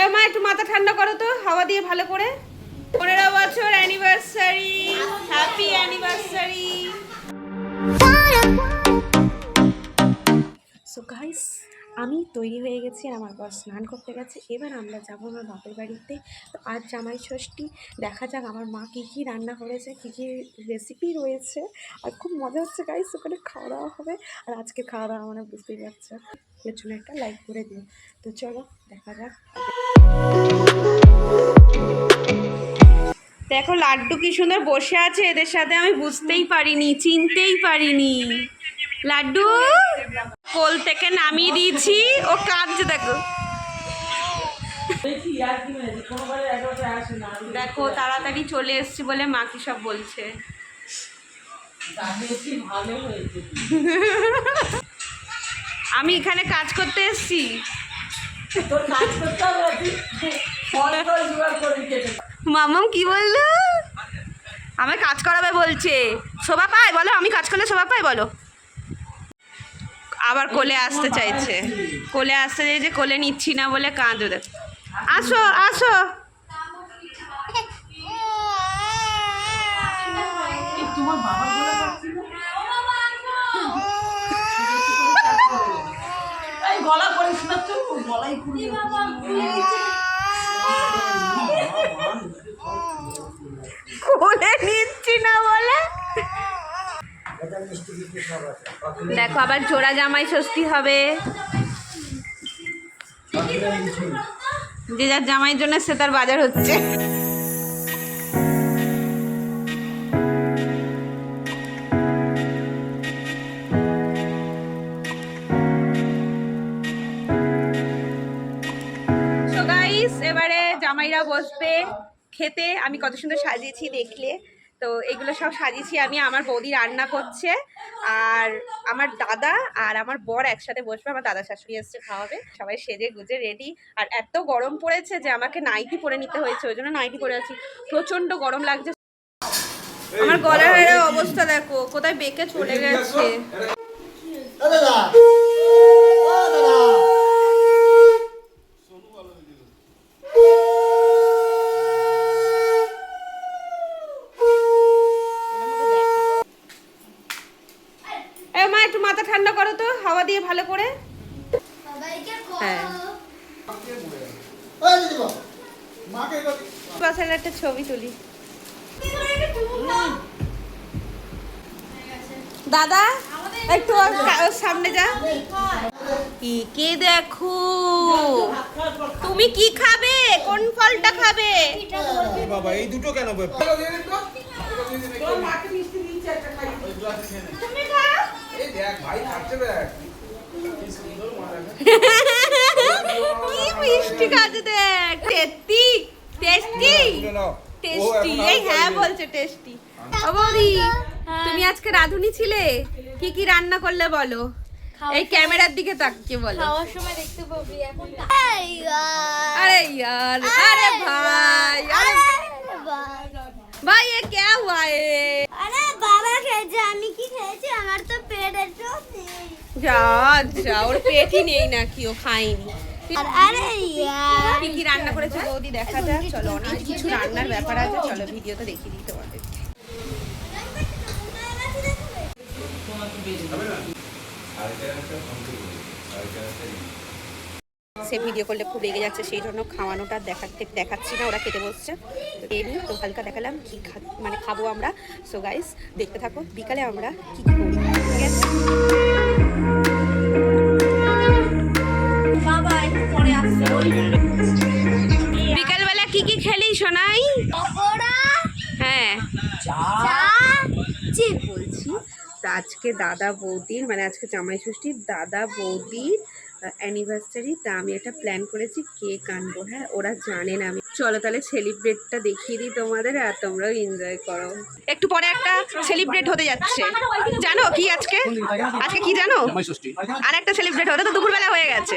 এ, মা, একটু মাথা ঠান্ডা করো তো, হাওয়া দিয়ে ভালো করে। পনেরো বছর anniversary happy anniversary so guys আমি তৈরি হয়ে গেছি আর আমার বর স্নান করতে গেছে। এবার আমরা যাব আমার বাপের বাড়িতে। তো আজ জামাই ষষ্ঠী। দেখা যাক আমার মা কী কী রান্না করেছে, কী কী রেসিপি রয়েছে। আর খুব মজা হচ্ছে গাইস ওখানে খাওয়া দাওয়া হবে। আর আজকে খাওয়া দাওয়া মানে বুঝতেই পারছ। জন্য একটা লাইক করে দিও। তো চলো, দেখা যাক। দেখো লাড্ডু কি সুন্দর বসে আছে, এদের সাথে আমি বুঝতেই পারিনি, চিনতেই পারিনি। লাড্ডু, কোল থেকে নামিয়ে দিয়েছি, ও কাঁদছে, দেখো। দেখো, তাড়াতাড়ি চলে এসছি বলে মা কি সব বলছে। আমি এখানে কাজ করতে এসছি। তোর। মামাম কি বলল? আমার কাজ করাবে বলছে। শোভা পায়? বলো, আমি কাজ করলে শোভা পায়? বলো। আবার কোলে আসতে চাইছে। কোলে আসতে চাইছে, কোলে নিচ্ছি না বলে কাঁদো দেখ আসো আসো এই তোমার বাবার গলা কাটছিল? এই গলা করিস গলাই খুলে নিচ্ছি না বলে। দেখো আবার জোড়া জামাই ষষ্ঠী হবে। যে যার জামাইয়ের জন্য সে তার বাজার হচ্ছে। জামাইরা বসবে খেতে। আমি কত সুন্দর সাজিয়েছি দেখলে। তো এগুলো সব সাজিয়েছি আমি আমার বৌদি রান্না করছে আর আমার দাদা আর আমার বর একসাথে বসবে আমার দাদা শাশুড়ি এসছে খাওয়াবে। সবাই সেজে গুজে রেডি আর এত গরম পড়েছে যে আমাকে নাইটি পরে নিতে হয়েছে ওই জন্য নাইটি পরে আছি। প্রচণ্ড গরম লাগছে। আমার গলার অবস্থা দেখো কোথায় বেঁকে চলে গেছে ও দাদা ও দাদা এ মা একটু মাথা ঠান্ডা করো তো হাওয়া দিয়ে ভালো করে। হ্যাঁ। বাসার একটা ছবি তুলি। দাদা একটু সামনে যা। কি কে দেখো? তুমি কি খাবে? কোন ফলটা খাবে? বাবা এই দুটো কেন তোর টেস্টি টেস্টি এই হ্যাঁ বলছে টেস্টি ও তুমি আজকে রাধুনি ছিলে? কি কি রান্না করলে বলো? এই ক্যামেরার দিকে তাকিয়ে বলো। খাওয়ার সময় দেখতে পাবি এখন আরে यार আরে ভাই আরে ভাই এ কে হুয়া এ আরে বাবা খেয়েছে আমি কি খেয়েছি? আমার তো যা যা ওর পেটই নেই নাকি ও খায়নি। কি কি রান্না করেছে বৌদি দেখা যাক। চলো অনেক কিছু রান্নার ব্যাপার আছে চলো ভিডিওতে দেখিয়ে দিই তোমাদের। সে ভিডিও করলে খুব রেগে যাচ্ছে সেই জন্য খাওয়ানোটা দেখাতে দেখাচ্ছি না ওরা খেতে বসছে। তো নিয়ে তো হালকা দেখালাম কি খা- মানে খাব আমরা। সো গাইস দেখতে থাকো বিকালে আমরা কি কি করি ঠিক আছে? বাবা একটু পরে আসছে বিকালবেলা কি কি খেলি হ্যাঁ। বলছি তো আজকে দাদা বৌদির মানে আজকে জামাই ষষ্ঠীর দাদা বৌদির অ্যানিভার্সারি তা আমি একটা প্ল্যান করেছি কেক আনব হ্যাঁ ওরা জানে না আমি। চলো তাহলে সেলিব্রেটটা দেখিয়ে দিই তোমাদের আর তোমরাও এনজয় করো। একটু পরে একটা সেলিব্রেট হতে যাচ্ছে। জানো কি আজকে? আজকে কি জানো? আর একটা সেলিব্রেট হতে, তো দুপুরবেলা হয়ে গেছে।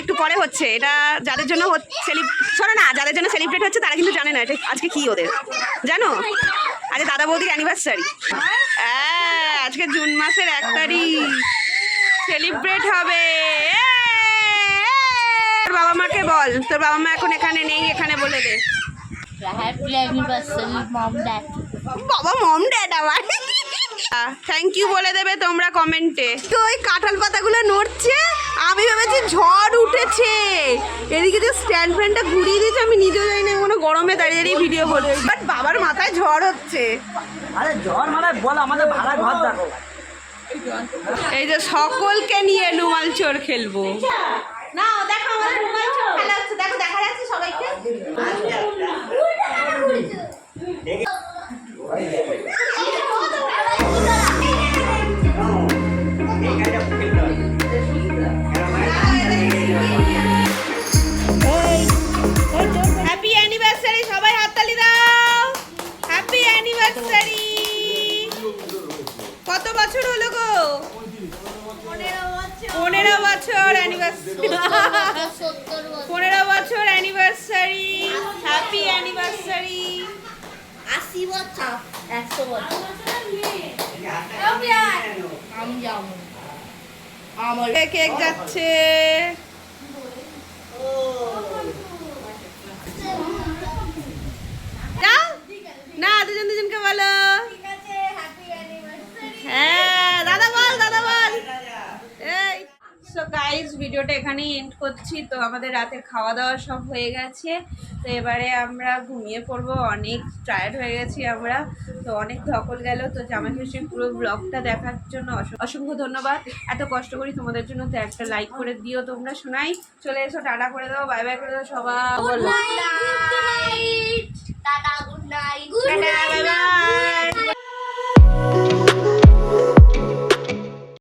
একটু পরে হচ্ছে, এটা যাদের জন্য শোনো না, যাদের জন্য সেলিব্রেট হচ্ছে, তারা কিন্তু জানে না এটা আজকে কি ওদের। জানো? আজকে দাদা বৌদির অ্যানিভার্সারি আজকে জুন মাসের এক তারিখ। সেলিব্রেট হবে। বল তোর বাবা মা এখন এখানে নেই এখানে বলে দে। বাবা মম ড্যাড আমার। থ্যাংক ইউ বলে দেবে তোমরা কমেন্টে তো ওই কাঁঠাল পাতাগুলো নড়ছে আমি ভেবেছি ঝড় উঠেছে। এদিকে যে স্ট্যান্ড ফ্যানটা ঘুরিয়ে দিয়েছে আমি নিজেও জানি না কোনো গরমে দাঁড়িয়ে দাঁড়িয়ে ভিডিও করছি। বাট বাবার মাথায় ঝড় হচ্ছে। আরে জ্বর মানে বল আমাদের ভাড়া ঘর দেখো। এই যে সকলকে নিয়ে রুমাল চোর খেলব। অ্যানিভার্সারি কত বছর হলো গো? পনেরো বছর। অ্যানিভার্সারি পনেরো বছর অ্যানিভার্সারি হ্যাপি অ্যানিভার্সারি আশি বছর। একশো বছর। আমি যাব আমার কেক যাচ্ছে যাও না দুজন দুজনকে বলো হ্যাঁ দাদা বল দাদা বল এই সো গাইজ ভিডিওটা এখানেই এন্ড করছি। তো আমাদের রাতের খাওয়া দাওয়া সব হয়ে গেছে। তো এবারে আমরা ঘুমিয়ে পড়ব। অনেক টায়ার্ড হয়ে গেছি আমরা। তো অনেক ধকল গেল। তো জামাই ষষ্ঠীর পুরো ব্লগটা দেখার জন্য অস- অসংখ্য ধন্যবাদ। এত কষ্ট করি তোমাদের জন্য তো একটা লাইক করে দিও তোমরা। শোনাই চলে এসো। টাটা করে দাও। বাই বাই করে দাও সবাই। বলো tata good night tata bye bye